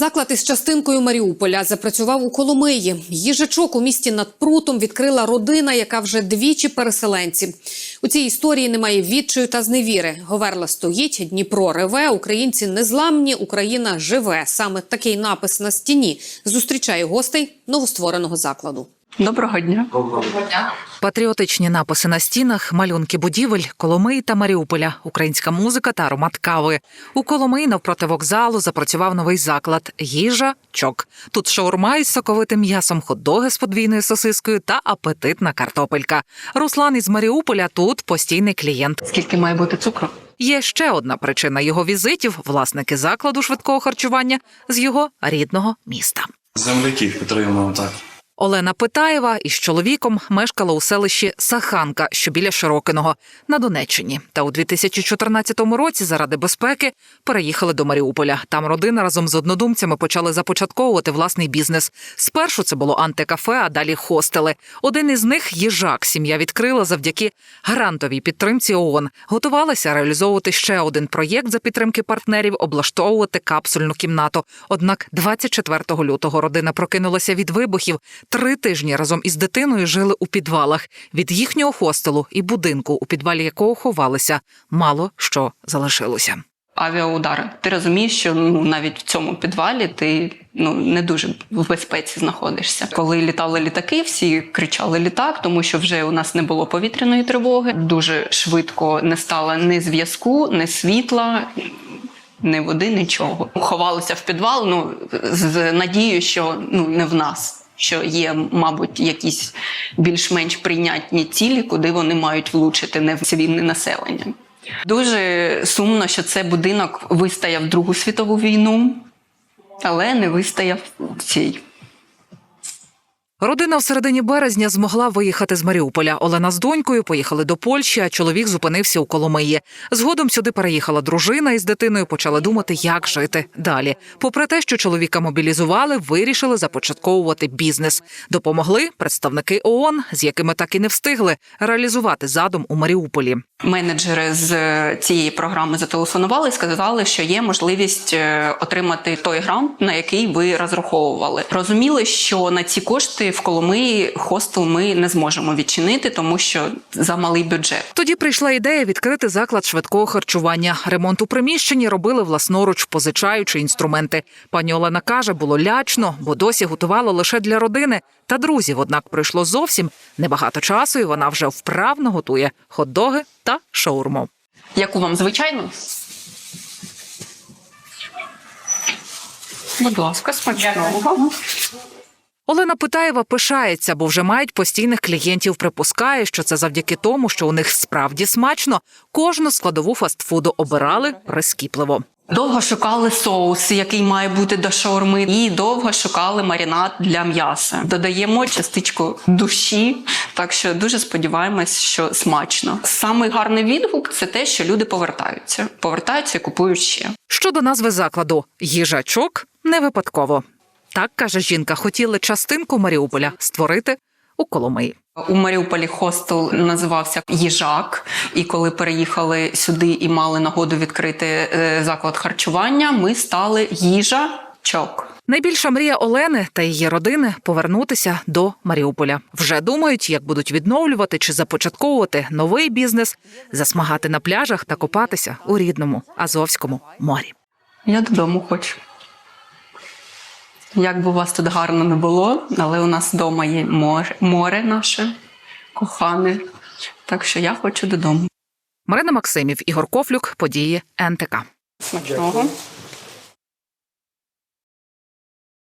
Заклад із частинкою Маріуполя запрацював у Коломиї. Їжачок у місті над прутом відкрила родина, яка вже двічі переселенці. У цій історії немає відчаю та зневіри. Говерла стоїть, Дніпро реве, українці незламні, Україна живе. Саме такий напис на стіні зустрічає гостей новоствореного закладу. Доброго дня. Патріотичні написи на стінах, малюнки будівель, Коломиї та Маріуполя, українська музика та аромат кави. У Коломиї навпроти вокзалу запрацював новий заклад їжа чок. Тут шаурма із соковитим м'ясом, хот-доги з подвійною сосискою та апетитна картопелька. Руслан із Маріуполя тут постійний клієнт. Скільки має бути цукру? Є ще одна причина його візитів: власники закладу швидкого харчування з його рідного міста. Земляків підтримуємо так. Олена Питаєва із чоловіком мешкала у селищі Саханка, що біля Широкиного, на Донеччині. Та у 2014 році заради безпеки переїхали до Маріуполя. Там родина разом з однодумцями почали започатковувати власний бізнес. Спершу це було антикафе, а далі хостели. Один із них їжак. Сім'я відкрила завдяки грантовій підтримці ООН. Готувалася реалізовувати ще один проєкт за підтримки партнерів, облаштовувати капсульну кімнату. Однак 24 лютого родина прокинулася від вибухів. Три тижні разом із дитиною жили у підвалах. Від їхнього хостелу і будинку, у підвалі якого ховалися, мало що залишилося. Авіаудари. Ти розумієш, що ну навіть в цьому підвалі ти ну не дуже в безпеці знаходишся. Коли літали літаки, всі кричали літак, тому що вже у нас не було повітряної тривоги. Дуже швидко не стало ні зв'язку, ні світла. Ні води, нічого. Ховалися в підвал, ну з надією, що ну не в нас. Що є, мабуть, якісь більш-менш прийнятні цілі, куди вони мають влучити не в цивільне населення. Дуже сумно, що цей будинок вистояв Другу світову війну, але не вистояв цій. Родина в середині березня змогла виїхати з Маріуполя. Олена з донькою поїхали до Польщі, а чоловік зупинився у Коломиї. Згодом сюди переїхала дружина із дитиною. Почали думати, як жити далі. Попри те, що чоловіка мобілізували, вирішили започатковувати бізнес. Допомогли представники ООН, з якими так і не встигли реалізувати задум у Маріуполі. Менеджери з цієї програми зателефонували і сказали, що є можливість е, отримати той грант, на який ви розраховували. Розуміли, що на ці кошти в Коломиї хостел ми не зможемо відчинити, тому що за малий бюджет. Тоді прийшла ідея відкрити заклад швидкого харчування. Ремонт у приміщенні робили власноруч, позичаючи інструменти. Пані Олена каже, було лячно, бо досі готувала лише для родини та друзів. Однак пройшло зовсім небагато часу, і вона вже вправно готує хот-доги та шаурму. Яку вам звичайно? Будь ласка, смачного. Олена Питаєва пишається, бо вже мають постійних клієнтів. Припускає, що це завдяки тому, що у них справді смачно. Кожну складову фастфуду обирали прискіпливо. Довго шукали соус, який має бути до шаурми, і довго шукали маринад для м'яса. Додаємо частичку душі, так що дуже сподіваємось, що смачно. Самий гарний відгук це те, що люди повертаються, повертаються і купують ще. Щодо назви закладу їжачок не випадково. Так каже жінка, хотіли частинку Маріуполя створити у Коломиї. У Маріуполі хостел називався Їжак. І коли переїхали сюди і мали нагоду відкрити е, заклад харчування, ми стали їжачок. Найбільша мрія Олени та її родини повернутися до Маріуполя. Вже думають, як будуть відновлювати чи започатковувати новий бізнес, засмагати на пляжах та купатися у рідному Азовському морі. Я додому хочу. Як би у вас тут гарно не було, але у нас вдома є море, море наше кохане. Так що я хочу додому. Марина Максимів, Ігор Кофлюк, події НТК. Смачного.